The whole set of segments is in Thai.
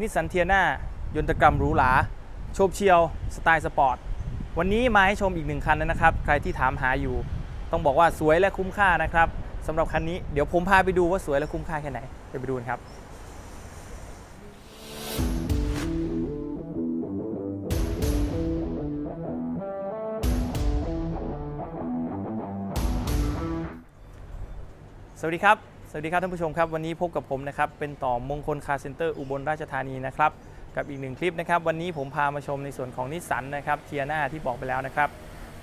นิสสันเทียนายนตกรรมหรูหราโฉบเฉียวสไตล์สปอร์ต วันนี้มาให้ชมอีกหนึ่งคันนะครับ ใครที่ถามหาอยู่ ต้องบอกว่าสวยและคุ้มค่านะครับสำหรับคันนี้เดี๋ยวผมพาไปดูว่าสวยและคุ้มค่าแค่ไหนไปดูกันครับสวัสดีครับ สวัสดีครับท่านผู้ชมครับ วันนี้พบกับผมนะครับ เป็นต่อมงคลคาร์เซ็นเตอร์อุบลราชธานีนะครับ กับอีกหนึ่งคลิปนะครับ วันนี้ผมพามาชมในส่วนของนิสสันนะครับเทียนาที่บอกไปแล้วนะครับ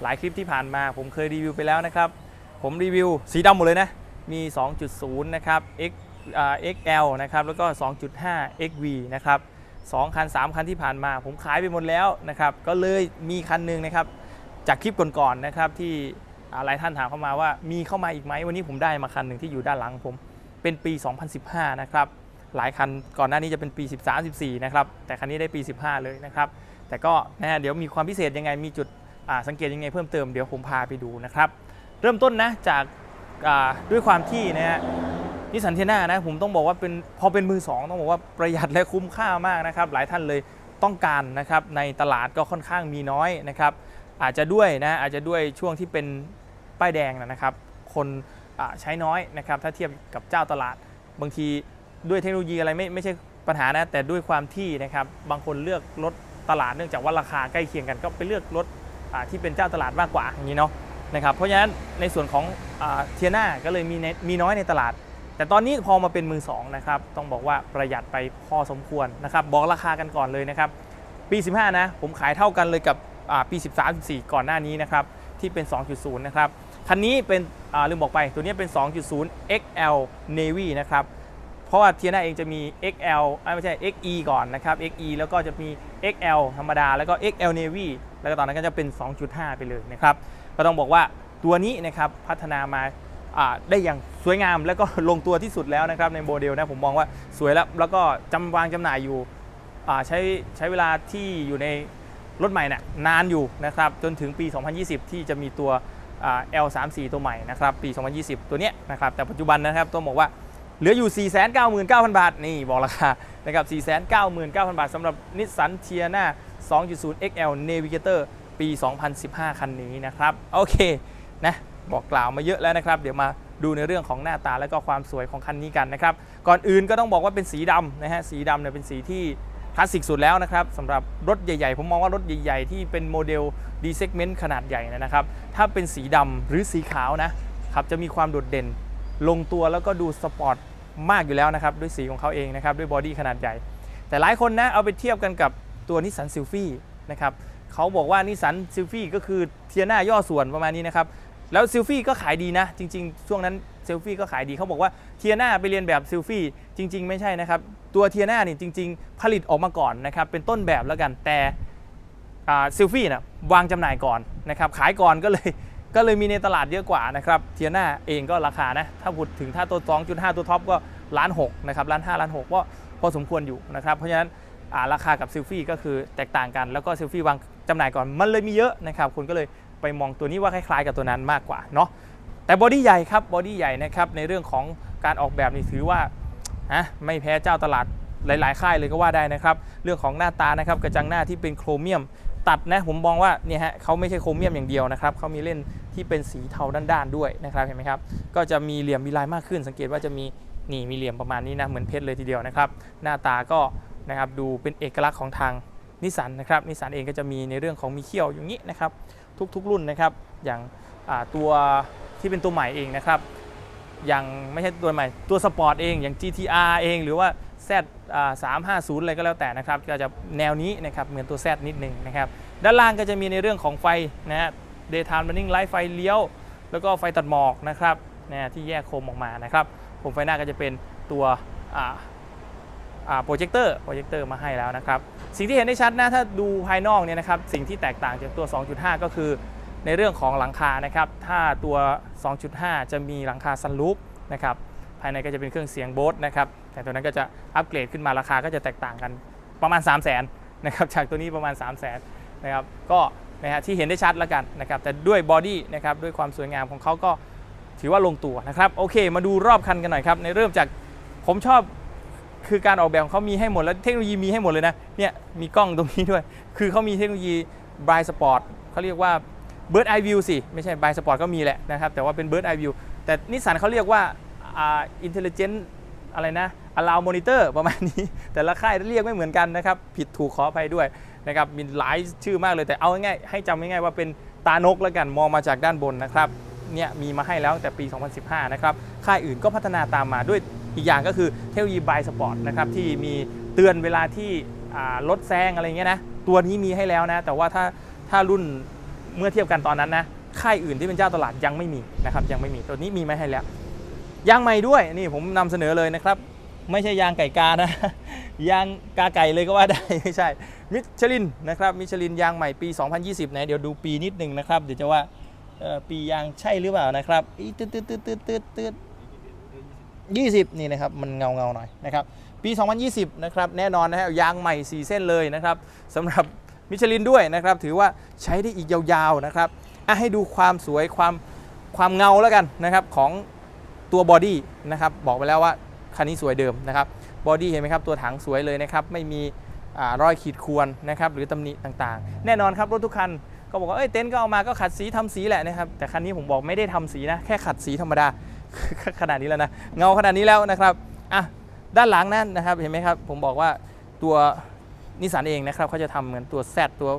หลายคลิปที่ผ่านมาผมเคยรีวิวไปแล้วนะครับ ผมรีวิวสีดำหมดเลยนะ มี 2.0 นะครับ X XL นะครับ แล้วก็ 2.5 XV นะครับสองคัน 3 คันที่ผ่านมา ผมขายไปหมดแล้วนะครับ ก็เลยมีคันหนึ่งนะครับ จากคลิปก่อนๆนะครับที่ หลายท่านถามเข้ามาว่ามีเข้ามาอีกไหมวันนี้ผมได้มาคันหนึ่งที่อยู่ด้านหลังผมเป็นปี 2015 นะครับหลายคันก่อนหน้านี้จะเป็นปี 13 14 นะครับแต่คันนี้ได้ปี 15 เลยนะครับแต่ก็นะฮะเดี๋ยวมีความพิเศษยังไงมีจุดสังเกตยังไงเพิ่มเติมเดี๋ยวผมพาไปดูนะครับเริ่มต้นนะจากด้วยความที่นะฮะนิสสันเทน่านะผมต้องบอกว่าเป็นพอเป็นมือสองต้องบอกว่าประหยัดและคุ้มค่ามากนะครับหลายท่านเลยต้องการนะครับในตลาดก็ค่อนข้างมีน้อยนะครับอาจจะด้วยนะอาจจะด้วยช่วงที่เป็น ป้ายแดงนะครับ คนใช้น้อยนะครับถ้าเทียบกับเจ้าตลาด บางทีด้วยเทคโนโลยีอะไรไม่ไม่ใช่ปัญหานะแต่ด้วยความที่นะครับบางคนเลือกรถตลาดเนื่องจากว่าราคาใกล้เคียงกันก็ไปเลือกรถที่เป็นเจ้าตลาดมากกว่าอย่างนี้เนาะนะครับเพราะฉะนั้นในส่วนของเทียนาก็เลยมีนมีน้อยในตลาด แต่ตอนนี้พอมาเป็นมือสองนะครับต้องบอกว่าประหยัดไปพอสมควรนะครับบอกราคากันก่อนเลยนะครับปี 15 นะผมขายเท่ากันเลยกับอ่าปี 13 14 ก่อนหน้านี้นะครับที่เป็น 2.0 นะครับ คันนี้เป็นลืมบอกไปตัวนี้เป็น 2.0 XL Navy นะครับ เพราะว่าเทียนาเองจะมี XL ไม่ใช่ XE ก่อนนะครับ XE แล้วก็จะมี XL ธรรมดา แล้วก็ XL Navy แล้วก็ตอนนั้นก็จะเป็น 2.5 ไปเลยนะครับ ก็ต้องบอกว่าตัวนี้นะครับพัฒนามาได้อย่างสวยงามแล้วก็ลงตัวที่สุดแล้วนะครับในโมเดลนะผมมองว่าสวยแล้วแล้วก็จำวางจำหน่ายอยู่ใช้ใช้เวลาที่อยู่ในรถใหม่น่ะนานอยู่นะครับจนถึงปี 2020 ที่จะมีตัว L34 ตัวใหม่นะครับปี 2020 ตัวเนี้ยนะครับแต่ปัจจุบันนะครับต้องบอกว่าเหลืออยู่ 499,000 บาท นี่บอกราคานะครับ 499,000 บาทสำหรับนิสสันเทียนา2.0 XL Navigator ปี 2015 คันนี้นะครับ โอเคนะบอกกล่าวมาเยอะแล้วนะครับ เดี๋ยวมาดูในเรื่องของหน้าตาและก็ความสวยของคันนี้กันนะครับ ก่อนอื่นก็ต้องบอกว่าเป็นสีดำนะฮะสีดำเนี่ยเป็นสีที่ คลาสสิกสุดแล้วนะครับสำหรับรถใหญ่ๆ ผมมองว่ารถใหญ่ๆ ที่เป็นโมเดล D segment ขนาดใหญ่นะครับ ถ้าเป็นสีดำหรือสีขาวนะครับจะมีความโดดเด่น ลงตัวแล้วก็ดูสปอร์ตมากอยู่แล้วนะครับ ด้วยสีของเขาเองนะครับ ด้วยบอดี้ขนาดใหญ่ แต่หลายคนนะเอาไปเทียบกันกับตัวนิสสันซิลฟี่นะครับเขาบอกว่านิสสันซิลฟี่ก็คือเทียน่าย่อส่วนประมาณนี้นะครับแล้วซิลฟี่ก็ขายดีนะ จริง ๆ ช่วงนั้นเซลฟี่ก็ขายดีเขาบอกว่าเทียน่าไปเรียนแบบซิลฟี่จริง ๆ ไม่ใช่นะครับ ตัวเทียน่านี่จริง ๆ ผลิตออกมาก่อนนะครับเป็นต้นแบบแล้วกันแต่ซิลฟี่นะวางจำหน่ายก่อนนะครับขายก่อนก็เลยก็เลยมีในตลาดเยอะกว่านะครับเทียน่าเองก็ราคานะถ้าพูดถึงถ้าตัว 2.5 ตัวท็อปก็ล้านหกนะครับล้านห้าล้านหกก็พอสมควรอยู่นะครับเพราะฉะนั้นราคากับซิลฟี่ก็คือแตกต่างกันแล้วก็ซิลฟี่วางจำหน่ายก่อนมันเลยมีเยอะนะครับคุณก็เลยไปมองตัวนี้ว่าคล้ายๆ กับตัวนั้นมากกว่าเนาะแต่บอดี้ใหญ่ครับบอดี้ใหญ่นะครับในเรื่องของการออกแบบนี่ถือว่า ฮะไม่แพ้เจ้าตลาดหลาย ๆ ค่ายเลยก็ว่าได้นะครับ เรื่องของหน้าตานะครับกระจังหน้าที่เป็นโครเมียม ตัดนะผมมองว่าเนี่ยฮะเขาไม่ใช่โครเมียมอย่างเดียวนะครับเขามีเล่นที่เป็นสีเทาด้านๆด้วยนะครับเห็นไหมครับก็จะมีเหลี่ยมมีลายมากขึ้น สังเกตว่าจะมีนี่มีเหลี่ยมประมาณนี้นะเหมือนเพชรเลยทีเดียวนะครับ หน้าตาก็นะครับดูเป็นเอกลักษณ์ของทางนิสสันนะครับนิสสันเองก็จะมีในเรื่องของมีเขี้ยวอย่างนี้นะครับทุกๆรุ่นนะครับอย่างตัวที่เป็นตัวใหม่เองนะครับ อย่างไม่ใช่ตัวใหม่ตัวสปอร์ตเองอย่าง GTR เองหรือว่า Z 350อะไรก็แล้วแต่นะครับก็จะแนวนี้นะครับเหมือนตัว Z นิดหนึ่งนะครับด้านล่างก็จะมีในเรื่องของไฟนะฮะ daytime running light ไฟเลี้ยว แล้วก็ไฟตัดหมอกนะครับนะฮะที่แยกโคมออกมานะครับผมไฟหน้าก็จะเป็นตัวโปรเจคเตอร์โปรเจคเตอร์มาให้แล้วนะครับสิ่งที่เห็นได้ชัดนะถ้าดูภายนอกเนี่ยนะครับสิ่งที่แตกต่างจากตัว 2.5 ก็คือ ในเรื่องของหลังคานะครับถ้าตัว 2.5 จะมีหลังคาซันรูฟนะครับภายในก็จะเป็นเครื่องเสียงโบสนะครับแต่ตัวนั้นก็จะอัปเกรดขึ้นมาราคาก็จะแตกต่างกันประมาณ 3 0 0 0 0นนะครับจากตัวนี้ประมาณ 3 0 0 0 0นนะครับก็นะฮะที่เห็นได้ชัดแล้วกันนะครับแต่ด้วยบอดี้นะครับด้วยความสวยงามของเขาก็ถือว่าลงตัวนะครับโอเคมาดูรอบคันกันหน่อยครับในเริ่มจากผมชอบคือการออกแบบของเขามีให้หมดแล้วเทคโนโลยีมีให้หมดเลยนะเนี่ยมีกล้องตรงนี้ด้วย คือเขามีเทคโนโลยี Blind Spot เขาเรียกว่า Bird Eye View สิไม่ใช่ Blind Spot ก็มีแหละนะครับแต่ว่าเป็น Bird Eye View แต่นิสสันเขาเรียกว่าอ่า Intelligent อะไรนะ allow monitor ประมาณนี้ แต่ละค่ายเรียกไม่เหมือนกันนะครับผิดถูกขออภัยด้วยนะครับมีหลายชื่อมากเลยแต่เอาง่ายๆให้จำง่ายๆว่าเป็นตานกแล้วกันมองมาจากด้านบนนะครับเนี่ยมีมาให้แล้วตั้งแต่ปี 2015 นะครับ ค่ายอื่นก็พัฒนาตามมาด้วยอีกอย่างก็คือเทคโนโลยีบายสปอร์ตนะครับที่มีเตือนเวลาที่รถแซงอะไรเงี้ยนะ ตัวนี้มีให้แล้วนะ แต่ว่าถ้าถ้ารุ่น เมื่อเทียบกันตอนนั้นนะค่ายอื่นที่เป็นเจ้าตลาดยังไม่มีนะครับยังไม่มีตัวนี้มีไหมให้แล้วยางใหม่ด้วยนี่ผมนำเสนอเลยนะครับ ไม่ใช่ยางไก่กานะยางกาไก่เลยก็ว่าได้ไม่ใช่มิชลินนะครับมิชลินยางใหม่ปี 2020นะเดี๋ยวดูปีนิดนึงนะครับเดี๋ยวจะว่าปียางใช่หรือเปล่านะครับอีตืดตืดตืดตืดตืดตืดยี่สิบนี่นะครับมันเงาเงาหน่อยนะครับปี 2020 นะครับแน่นอนนะฮะยางใหม่ 4 เส้นเลยนะครับสำหรับ มิชลินด้วยนะครับ ถือว่าใช้ได้อีกยาวๆนะครับอะให้ดูความสวยความความเงาแล้วกันนะครับของตัวบอดี้นะครับบอกไปแล้วว่าคันนี้สวยเดิมนะครับบอดี้เห็นไหมครับตัวถังสวยเลยนะครับไม่มีอารอยขีดข่วนนะครับหรือตำหนิต่างๆ แน่นอนครับรถทุกคันก็บอกว่าเอ้ยเต็นท์ก็เอามาก็ขัดสีทำสีแหละนะครับแต่คันนี้ผมบอกไม่ได้ทำสีนะแค่ขัดสีธรรมดาขนาดนี้แล้วนะเงาขนาดนี้แล้วนะครับอะด้านหลังนั่นนะครับเห็นไหมครับผมบอกว่าตัว นิสสันเองนะครับเขาจะทำเหมือนตัว Z ตัว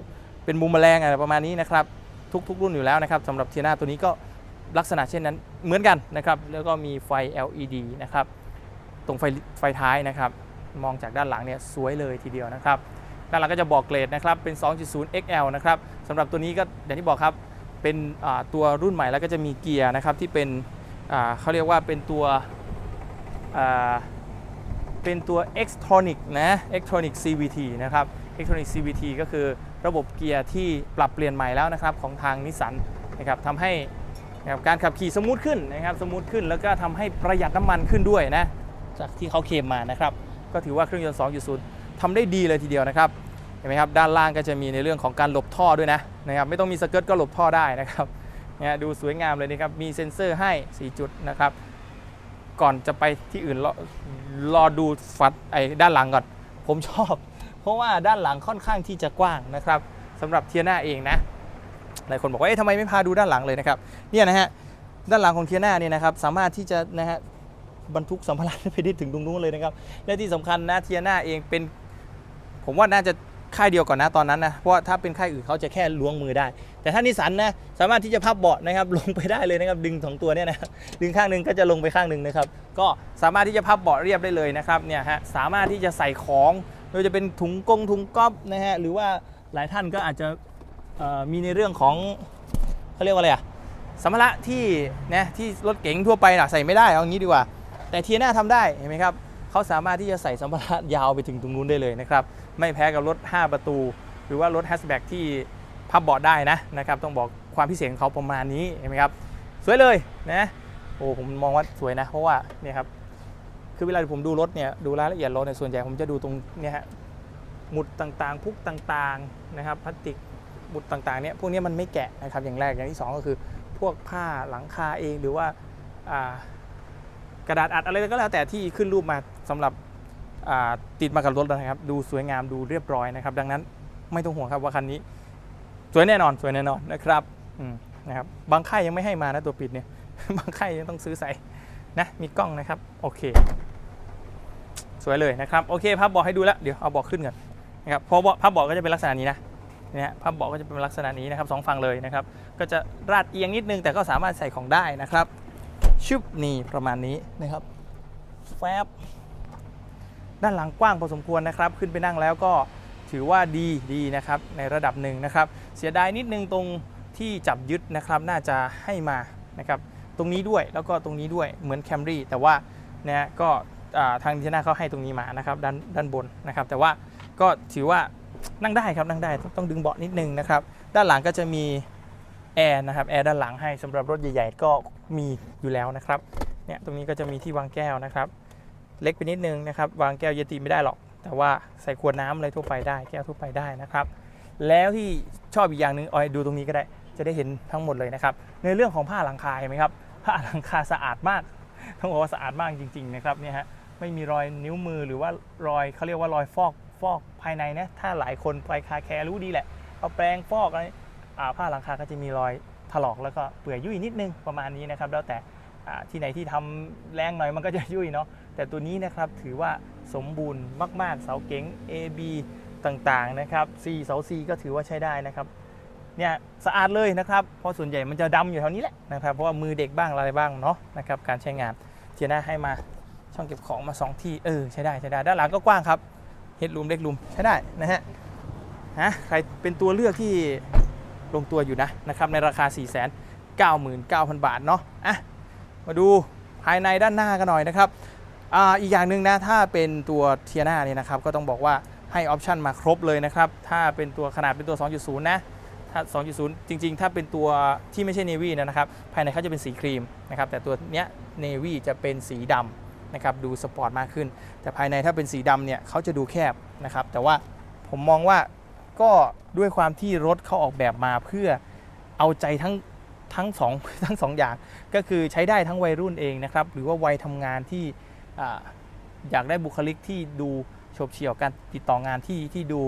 เป็นมุมแมลงอะไรประมาณนี้นะครับทุกๆ รุ่นอยู่แล้วนะครับสำหรับเทียนาตัวนี้ก็ลักษณะเช่นนั้นเหมือนกันนะครับแล้วก็มีไฟ LED นะครับตรงไฟไฟท้ายนะครับมองจากด้านหลังเนี่ยสวยเลยทีเดียวนะครับด้านหลังก็จะบอกเกรดนะครับเป็น 2.0 XL นะครับสำหรับตัวนี้ก็อย่างที่บอกครับเป็นตัวรุ่นใหม่แล้วก็จะมีเกียร์นะครับที่เป็นเขาเรียกว่าเป็นตัว เป็นตัว Xtronic นะ Xtronic CVT นะครับ Xtronic CVT ก็คือระบบเกียร์ที่ปรับเปลี่ยนใหม่แล้วนะครับของทางนิสสันนะครับทำให้นะครับการขับขี่สมูทขึ้นนะครับสมูทขึ้นแล้วก็ทำให้ประหยัดน้ำมันขึ้นด้วยนะจากที่เขาเคลมมานะครับ ก็ถือว่าเครื่องยนต์ 2.0ทำได้ดีเลยทีเดียวนะครับเห็นไหมครับด้านล่างก็จะมีในเรื่องของการหลบท่อด้วยนะนะครับไม่ต้องมีสเกิร์ตก็หลบท่อได้นะครับเนี่ยดูสวยงามเลยนะครับมีเซ็นเซอร์ให้ 4 จุดนะครับ ก่อนจะไปที่อื่นรอรอดูฟัดไอ้ด้านหลังก่อน ผมชอบ เพราะว่าด้านหลังค่อนข้างที่จะกว้างนะครับสำหรับเทียน่าเองนะหลายคนบอกว่าเอ๊ะทำไมไม่พาดูด้านหลังเลยนะครับเนี่ยนะฮะด้านหลังของเทียน่าเนี่ยนะครับสามารถที่จะนะฮะบรรทุกสัมภาระไปได้ถึงตรงนู้นเลยนะครับและที่สำคัญนะเทียน่าเองเป็น ผมว่าน่าจะค่ายเดียวก่อนนะตอนนั้นนะเพราะถ้าเป็นค่ายอื่นเขาจะแค่ล้วงมือได้ แต่ถ้านิสสันนะสามารถที่จะพับเบาะนะครับลงไปได้เลยนะครับดึงสองตัวเนี่ยนะดึงข้างหนึ่งก็จะลงไปข้างหนึ่งนะครับก็สามารถที่จะพับเบาะเรียบได้เลยนะครับเนี่ยฮะสามารถที่จะใส่ของไม่ว่าจะเป็นถุงกงถุงก๊อฟนะฮะหรือว่าหลายท่านก็อาจจะมีในเรื่องของเขาเรียกว่าอะไรอะสัมภาระที่นะที่รถเก๋งทั่วไปนะใส่ไม่ได้เอางี้ดีกว่า แต่เทียน่าทำได้เห็นไหมครับเขาสามารถที่จะใส่สัมภาระยาวไปถึงตรงนู้นได้เลยนะครับไม่แพ้กับรถ 5 ประตู หรือว่ารถแฮชแบ็กที่ พับเบาะได้นะนะครับต้องบอกความพิเศษของเขาประมาณนี้เห็นไหมครับสวยเลยนะโอ้ผมมองว่าสวยนะ เพราะว่าเนี่ยครับคือเวลาผมดูรถเนี่ยดูรายละเอียดรถเนี่ยส่วนใหญ่ผมจะดูตรงเนี่ยฮะหมุดต่างๆ พุกต่างๆนะครับพลาสติกหมุดต่างๆเนี่ยพวกนี้มันไม่แกะนะครับอย่างแรกอย่างที่สองก็คือพวกผ้าหลังคาเองหรือว่ากระดาษอัดอะไรก็แล้วแต่ที่ขึ้นรูปมาสำหรับติดมากับรถนะครับ ดูสวยงามดูเรียบร้อยนะครับ ดังนั้นไม่ต้องห่วงครับว่าคันนี้ สวยแน่นอนสวยแน่นอนนะครับนะครับบางค่ายยังไม่ให้มานะตัวปิดเนี่ย บางค่ายยังต้องซื้อใส่นะมีกล้องนะครับ โอเค สวยเลยนะครับ โอเคพับเบอกให้ดูแล้วเดี๋ยวเอาเบอกขึ้นก่อนนะครับเพราะว่าพับเบอกก็จะเป็นลักษณะนี้นะเนี่ยพับเบาะก็จะเป็นลักษณะนี้นะครับสองฝั่งเลยนะครับ ก็จะราดเอียงนิดนึงแต่ก็สามารถใส่ของได้นะครับชึบนี่ประมาณนี้นะครับแฟบด้านหลังกว้างพอสมควรนะครับ ขึ้นไปนั่งแล้วก็ ถือว่าดีดีนะครับในระดับหนึ่งนะครับ เสียดายนิดนึงตรงที่จับยึดนะครับน่าจะให้มานะครับตรงนี้ด้วยแล้วก็ตรงนี้ด้วยเหมือนแคมรี่แต่ว่าเนี่ยก็ทางที่หน้าเขาให้ตรงนี้มานะครับด้านด้านบนนะครับ แต่ว่าก็ถือว่านั่งได้ครับนั่งได้ต้องดึงเบาะนิดนึงนะครับ ด้านหลังก็จะมีแอร์นะครับแอร์ด้านหลังให้สำหรับรถใหญ่ๆก็มีอยู่แล้วนะครับเนี่ยตรงนี้ก็จะมีที่วางแก้วนะครับ เล็กไปนิดนึงนะครับ วางแก้วเยติไม่ได้หรอก แต่ว่าใส่ขวดน้ำอะไรทั่วไปได้แก้วทั่วไปได้นะครับ แล้วที่ชอบอีกอย่างหนึ่งออยดูตรงนี้ก็ได้ จะได้เห็นทั้งหมดเลยนะครับ ในเรื่องของผ้าหลังคาเห็นไหมครับผ้าหลังคาสะอาดมากต้องบอกว่าสะอาดมากจริง ๆ นะครับเนี่ยฮะไม่มีรอยนิ้วมือหรือว่ารอยเขาเรียกว่ารอยฟอกฟอกภายในนะถ้าหลายคนไปคาแคร์รู้ดีแหละเอาแปรงฟอกอะไรอ่าผ้าหลังคาก็จะมีรอยถลอกแล้วก็เปื่อยยุ่ยนิดนึงประมาณนี้นะครับ แล้วแต่ที่ไหนที่ทำแรงหน่อยมันก็จะยุ่ยเนาะ แต่ตัวนี้นะครับถือว่าสมบูรณ์มาก ๆ เสาเก๋ง AB ต่างๆนะครับ C เสา C ก็ถือว่าใช้ได้นะครับเนี่ยสะอาดเลยนะครับเพราะส่วนใหญ่มันจะดำอยู่แถวนี้แหละนะครับเพราะว่ามือเด็กบ้างอะไรบ้างเนาะนะครับการใช้งานเทียน่าให้มาช่องเก็บของมา 2 ที่เออใช้ได้ใช้ได้ด้านหลังก็กว้างครับเฮดรูมเล็กรูมใช้ได้นะฮะฮะใครเป็นตัวเลือกที่ลงตัวอยู่นะนะครับในราคา 4 9 9 0 0 0 บาทเนาะอะมาดูภายในด้านหน้ากันหน่อยนะครับ อีกอย่างหนึ่งนะถ้าเป็นตัวเทียนาเนี่ยนะครับก็ต้องบอกว่าให้ออปชันมาครบเลยนะครับถ้าเป็นตัวขนาดเป็นตัว 2.0 นะถ้า 2.0 จริง ๆ ถ้าเป็นตัวที่ไม่ใช่ Navy นะครับภายในเขาจะเป็นสีครีมนะครับแต่ตัวเนี้ย Navy จะเป็นสีดำนะครับดูสปอร์ตมากขึ้น แต่ภายในถ้าเป็นสีดำเนี่ยเขาจะดูแคบนะครับแต่ว่าผมมองว่าก็ด้วยความที่รถเขาออกแบบมาเพื่อเอาใจทั้งทั้งสองทั้งสองอย่าง ก็คือใช้ได้ทั้งวัยรุ่นเองนะครับหรือว่าวัยทำงานที่ อยากได้บุคลิกที่ดูโฉบเฉี่ยวการติดต่องานที่ที่ดู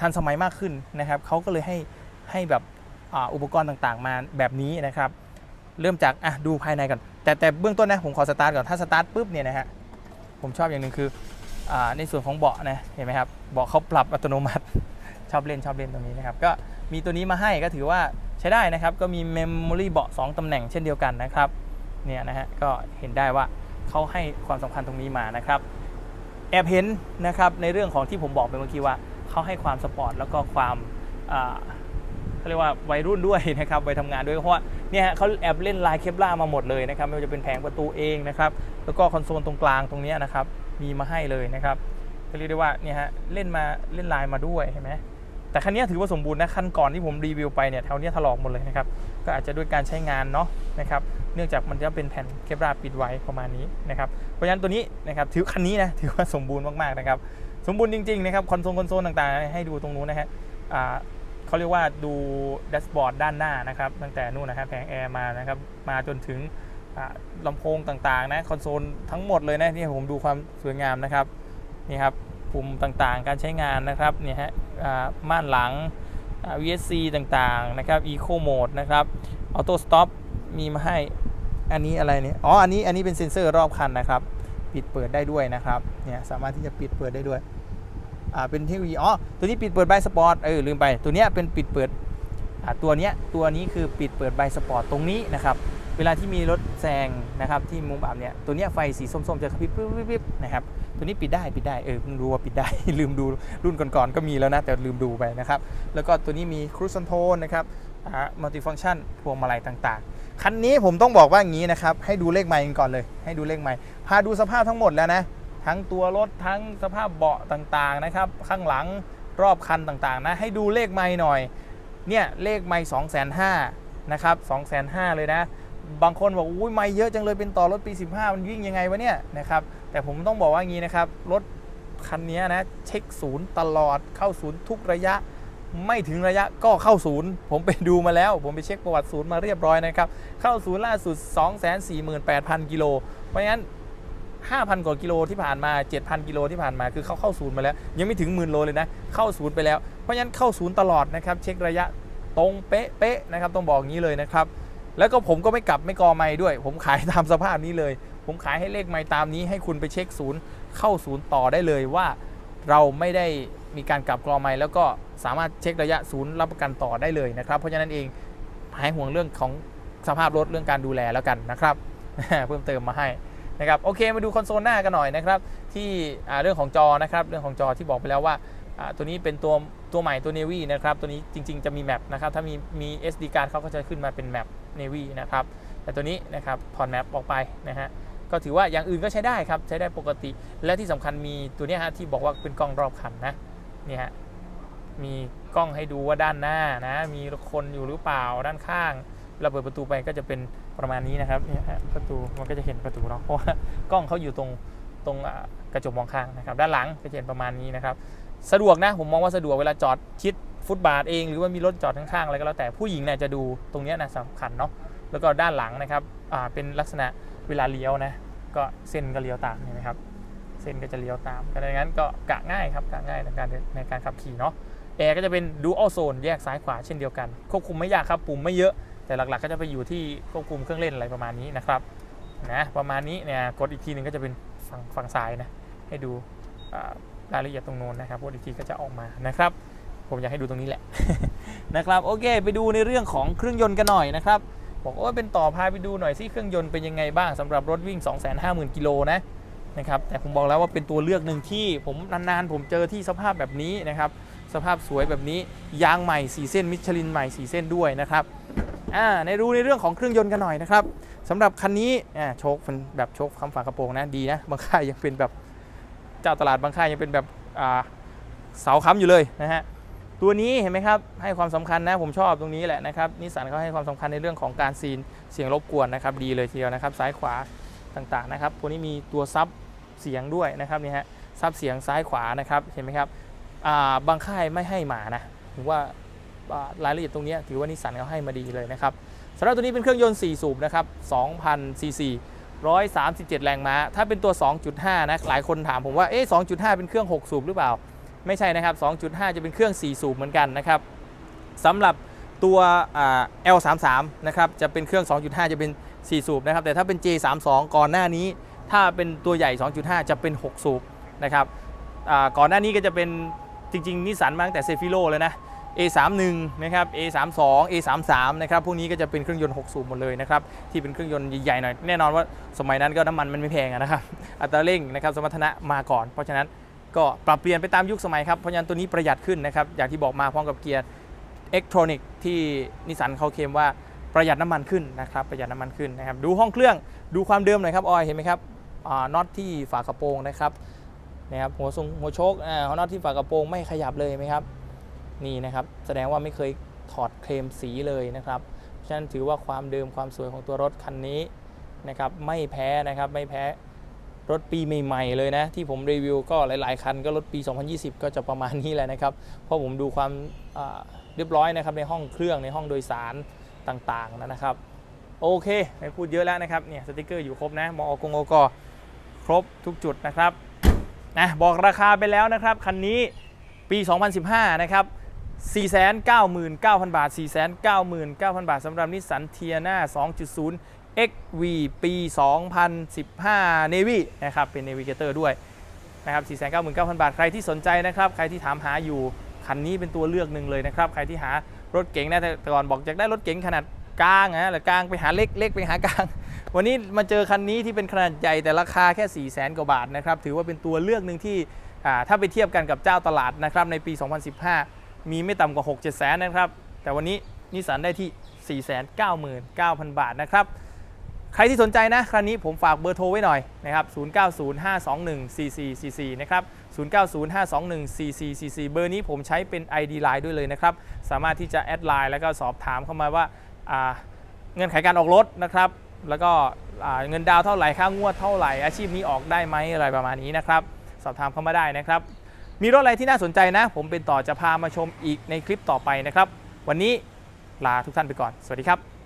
ทันสมัยมากขึ้นนะครับเขาก็เลยให้ให้แบบอ,อุปกรณ์ต่างๆ มาแบบนี้นะครับ เริ่มจากอะดูภายในก่อน แต่แต่เบื้องต้นนะผมขอสตาร์ทก่อนถ้าสตาร์ทปุ๊บเนี่ยนะฮะผมชอบอย่างหนึ่งคืออในส่วนของเบาะนะเห็นไหมครับเบาะเขาปรับอัตโนมัติชอบเล่นชอบเล่นตรงนี้นะครับก็มีตัวนี้มาให้ก็ถือว่าใช้ได้นะครับ ก็มีเมมโมรี่เบาะ2ตำแหน่งเช่นเดียวกันนะครับเนี่ยนะฮะก็เห็นได้ว่า เขาให้ความสำคัญตรงนี้มานะครับแอบเห็นนะครับในเรื่องของที่ผมบอกไปเมื่อกี้ว่าเขาให้ความสปอร์ตแล้วก็ความเขาเรียกว่าวัยรุ่นด้วยนะครับไปทำงานด้วยเพราะว่าเนี่ยเขาแอบเล่นลายเคปล่ามาหมดเลยนะครับไม่ว่าจะเป็นแผงประตูเองนะครับแล้วก็คอนโซลตรงกลางตรงนี้นะครับมีมาให้เลยนะครับก็เรียกได้ว่าเนี่ยฮะเล่นมาเล่นลายมาด้วยเห็นไหมแต่คันนี้ถือว่าสมบูรณ์นะคันก่อนที่ผมรีวิวไปเนี่ยแถวเนี้ยถลอกหมดเลยนะครับก็อาจจะด้วยการใช้งานเนาะนะครับ นื่องจากมันจะเป็นแผ่นเคปล่าปิดไว้ประมาณนี้นะครับเพราะฉะนั้นตัวนี้นะครับถือคันนี้นะถือว่าสมบูรณ์มากๆนะครับสมบูรณ์จริงๆนะครับคอนโซลคอนโซลต่างๆ ให้ดูตรงนู้นนะฮะเขาเรียกว่าดูแดชบอร์ดด้านหน้านะครับตั้งแต่นู่นนะครับแผงแอร์มานะครับมาจนถึงลำโพงต่างๆนะคอนโซลทั้งหมดเลยนะนี่ผมดูความสวยงามนะครับนี่ครับปุ่มต่างๆ การใช้งานนะครับเนี่ยฮะม่านหลัง VSC ต่างๆนะครับ Eco Mode นะครับ Auto Stop มีมาให้ อันนี้อะไรเนี่ยอ๋ออันนี้อันนี้เป็นเซ็นเซอร์รอบคันนะครับ ปิดเปิดได้ด้วยนะครับเนี่ยสามารถที่จะปิดเปิดได้ด้วยอ่าเป็นเทคโนโลยีอ๋อตัวนี้ปิดเปิดใบสปอร์ตเออลืมไปตัวเนี้ยเป็นปิดเปิดอ่าตัวเนี้ยตัวนี้คือปิดเปิดใบสปอร์ตตรงนี้นะครับเวลาที่มีรถแซงนะครับที่มุมอับเนี่ยตัวเนี้ยไฟสีส้มๆจะกระพริบปิ๊บปิ๊บปิ๊บนะครับตัวนี้ปิดได้ปิดได้เออเพิ่งรู้ว่าปิดได้ ลืมดูรุ่นก่อนๆก็มีแล้วนะ แต่ลืมดูไปนะครับ แล้วก็ตัวนี้มีครู i คอนโทรลนะครับอ่ามัลติฟังชันพวงมาลัยต่างๆ คันนี้ผมต้องบอกว่าอย่างนี้นะครับ ให้ดูเลขไมล์ก่อนเลย ให้ดูเลขไมล์พาดูสภาพทั้งหมดแล้วนะ ทั้งตัวรถทั้งสภาพเบาะต่างๆนะครับ ข้างหลังรอบคันต่างๆนะ ให้ดูเลขไม้หน่อย เนี่ยเลขไม้สองแสนห้านะครับสองแสนห้าเลยนะ บางคนบอกอุ้ยไม่เยอะจังเลยเป็นต่อรถปี 15 มันวิ่งยังไงวะเนี่ยนะครับ แต่ผมต้องบอกว่างี้นะครับ รถคันนี้นะเช็คศูนย์ตลอดเข้าศูนย์ทุกระยะ ไม่ถึงระยะก็เข้าศูนย์ ผมไปดูมาแล้ว ผมไปเช็คประวัติศูนย์มาเรียบร้อยนะครับ เข้าศูนย์ล่าสุด 248,000 กิโล เพราะงั้น 5,000 กว่ากิโลที่ผ่านมา 7,000 กิโลที่ผ่านมาคือเขาเข้าศูนย์มาแล้ว ยังไม่ถึงหมื่นโลเลยนะ เข้าศูนย์ไปแล้ว เพราะฉะนั้นเข้าศูนย์ตลอดนะครับ เช็คระยะตรงเป๊ะๆนะครับ ต้องบอกงี้เลยนะครับ แล้วก็ผมก็ไม่กลับไม่กอไม่ด้วย ผมขายตามสภาพนี้เลย ผมขายให้เลขไม่ตามนี้ให้คุณไปเช็คศูนย์เข้าศูนย์ต่อได้เลยว่าเราไม่ได้ มีการกลับกรองไม่แล้วก็สามารถเช็คระยะศูนย์รับประกันต่อได้เลยนะครับ เพราะฉะนั้นเองหายห่วงเรื่องของสภาพรถเรื่องการดูแลแล้วกันนะครับ เพิ่มเติมมาให้นะครับโอเคมาดูคอนโซลหน้ากันหน่อยนะครับ ที่เรื่องของจอนะครับ เรื่องของจอที่บอกไปแล้วว่าตัวนี้เป็นตัวตัวใหม่ตัว Navy นะครับ ตัวนี้จริง ๆ จะมีแมปนะครับ ถ้ามีมี SD card เขาก็จะขึ้นมาเป็นแมป Navy นะครับ แต่ตัวนี้นะครับถอนแมปออกไปนะฮะ ก็ถือว่าอย่างอื่นก็ใช้ได้ครับ ใช้ได้ปกติ และที่สำคัญมีตัวนี้ฮะที่บอกว่าเป็นกล้องรอบคันนะ เนี่ยฮะมีกล้องให้ดูว่าด้านหน้านะ มีคนอยู่หรือเปล่าด้านข้าง เราเปิดประตูไปก็จะเป็นประมาณนี้นะครับเนี่ยประตูมันก็จะเห็นประตูเนาะเพราะว่ากล้องเขาอยู่ตรงตรงกระจกมองข้างนะครับ ด้านหลังก็จะเห็นประมาณนี้นะครับ สะดวกนะผมมองว่าสะดวกเวลาจอดชิดฟุตบาทเองหรือว่ามีรถจอดข้างๆอะไรก็แล้วแต่ผู้หญิงเนี่ยจะดูตรงนี้นะสำคัญเนาะแล้วก็ด้านหลังนะครับเป็นลักษณะเวลาเลี้ยวนะก็เส้นก็เลี้ยวตามเห็นไหมครับ เส้นก็จะเลี้ยวตามก็ดังนั้นก็กะง่ายครับกะง่ายในการในการขับขี่เนาะแอร์ก็จะเป็นดูอัลโซนแยกซ้ายขวาเช่นเดียวกัน ควบคุมไม่ยากครับปุ่มไม่เยอะแต่หลักๆ ก็จะไปอยู่ที่ควบคุมเครื่องเล่นอะไรประมาณนี้นะครับนะประมาณนี้เนี่ยกดอีกทีหนึ่งก็จะเป็นฝั่งฝั่งซ้ายนะให้ดูรายละเอียดตรงโน้นนะครับกดอีกทีก็จะออกมานะครับ ผมอยากให้ดูตรงนี้แหละนะครับโอเค ไปดูในเรื่องของเครื่องยนต์กันหน่อยนะครับบอกว่าเป็นต่อพาไปดูหน่อยสิเครื่องยนต์เป็นยังไงบ้างสำหรับรถวิ่ง 250,000กิโลนะ นะครับแต่ผมบอกแล้วว่าเป็นตัวเลือกหนึ่งที่ผมนานๆผมเจอที่สภาพแบบนี้นะครับสภาพสวยแบบนี้ยางใหม่4เส้นมิชลินใหม่4เส้นด้วยนะครับอ่าในดูในเรื่องของเครื่องยนต์กันหน่อยนะครับสำหรับคันนี้โชคเป็นแบบโชคคำฝากระโปรงนะดีนะบางค่ายยังเป็นแบบเจ้าตลาดบางค่ายยังเป็นแบบเสาค้ำอยู่เลยนะฮะตัวนี้เห็นไหมครับให้ความสำคัญนะผมชอบตรงนี้แหละนะครับนิสสันเขาให้ความสำคัญในเรื่องของการซีนเสียงรบกวนนะครับดีเลยทีเดียวนะครับซ้ายขวาต่างๆนะครับตัวนี้มีตัวซับ เสียงด้วยนะครับนี่ฮะซับเสียงซ้ายขวานะครับเห็นไหมครับาบางค่ายไม่ให้มานะถือว่าารายละเอียดตรงนี้ถือว่านิสสันเขาให้มาดีเลยนะครับสำหรับตัวนี้เป็นเครื่องยนต์ 4 สูบนะครับ2,000ซีซี137 แรงม้า ถ้าเป็นตัว 2.5 นะ หลายคนถามผมว่า เอ๊ะ2.5 เป็นเครื่อง 6 สูบหรือเปล่า ไม่ใช่นะครับ 2.5 จะเป็นเครื่อง 4 สูบเหมือนกันนะครับสำหรับตัวอ่า L33 นะครับ จะเป็นเครื่อง 2.5 จะเป็น 4 สูบนะครับ แต่ถ้าเป็น J32 ก่อนหน้านี้ ถ้าเป็นตัวใหญ่ 2.5 จะเป็น 6 สูบนะครับก่อนหน้านี้ก็จะเป็นจริงๆนิสสันมาตั้งแต่เซฟิโลเลยนะ A31 นะครับ A32 A33 นะครับพวกนี้ก็จะเป็นเครื่องยนต์ 6 สูบหมดเลยนะครับที่เป็นเครื่องยนต์ใหญ่ๆหน่อยแน่นอนว่าสมัยนั้นก็น้ำมันมันไม่แพงนะครับอัตราเร่งนะครับสมรรถนะมาก่อน เพราะฉะนั้นก็ปรับเปลี่ยนไปตามยุคสมัยครับเพราะฉะนั้นตัวนี้ประหยัดขึ้นนะครับอย่างที่บอกมาพร้อมกับเกียร์เอ็กทรอนิกที่นิสสันเขาเคลมว่าประหยัดน้ำมันขึ้นนะครับประหยัดน้ำมันขึ้นนะครับดูห้องเครื่องดูความเดิมหน่อยครับออยเห็นไหมครับ น็อตที่ฝากระโปรงนะครับนะครับหัวทรงหัวโชคน็อตที่ฝากระโปรงไม่ขยับเลยไหมครับนี่นะครับแสดงว่าไม่เคยถอดเคลมสีเลยนะครับฉะนั้นถือว่าความเดิมความสวยของตัวรถคันนี้นะครับไม่แพ้นะครับไม่แพ้รถปีใหม่ๆเลยนะที่ผมรีวิวก็หลายๆคันก็รถปี 2020 ก็จะประมาณนี้แหละนะครับเพราะผมดูความาเรียบร้อยนะครับในห้องเครื่องในห้องโดยสารต่างๆนะครับ โอเคไม่พูดเยอะแล้วนะครับเนี่ยสติกเกอร์อยู่ครบนะมอกงอกค รบทุกจุดนะครับนะบอกราคาไปแล้วนะครับ คันนี้ปี 2015 นะครับ 499,000 บาท 499,000 บาทสำหรับนิสสันเทียนา2.0 XV ปี 2015 Navy นะครับ เป็น Navigator ด้วยนะครับ 499,000 บาท ใครที่สนใจนะครับ ใครที่ถามหาอยู่ คันนี้เป็นตัวเลือกหนึ่งเลยนะครับ ใครที่หารถเก๋งนะแต่ก่อนบอกอยากได้รถเก๋งขนาดกลางนะหรือกลางไปหาเล็กเล็กไปหากลาง วันนี้มาเจอคันนี้ที่เป็นขนาดใหญ่แต่ราคาแค่4 0 0 0 0 0กว่าบาทนะครับถือว่าเป็นตัวเลือกหนึ่งที่ถ้าไปเทียบกันกับเจ้าตลาดนะครับในปี 2015 มีไม่ต่ำกว่า 6 7แสนนะครับแต่วันนี้นิสสันได้ที่ 499,000 บาทนะครับใครที่สนใจนะครั้นี้ผมฝากเบอร์โทรไว้หน่อยนะครับ 0905214444 นะครับ 0905214444 เบอร์นี้ผมใช้เป็น ID Line ด้วยเลยนะครับ สามารถที่จะแอดไลน์แล้วก็สอบถามเข้ามาว่าอ่าเงื่อนไขการออกรถนะครับ แล้วก็เงินดาวเท่าไหร่ค่างวดเท่าไหร่อาชีพนี้ออกได้ไหมอะไรประมาณนี้นะครับ สอบถามเข้ามาได้นะครับ มีรถอะไรที่น่าสนใจนะ ผมเป็นต่อจะพามาชมอีกในคลิปต่อไปนะครับ วันนี้ลาทุกท่านไปก่อน สวัสดีครับ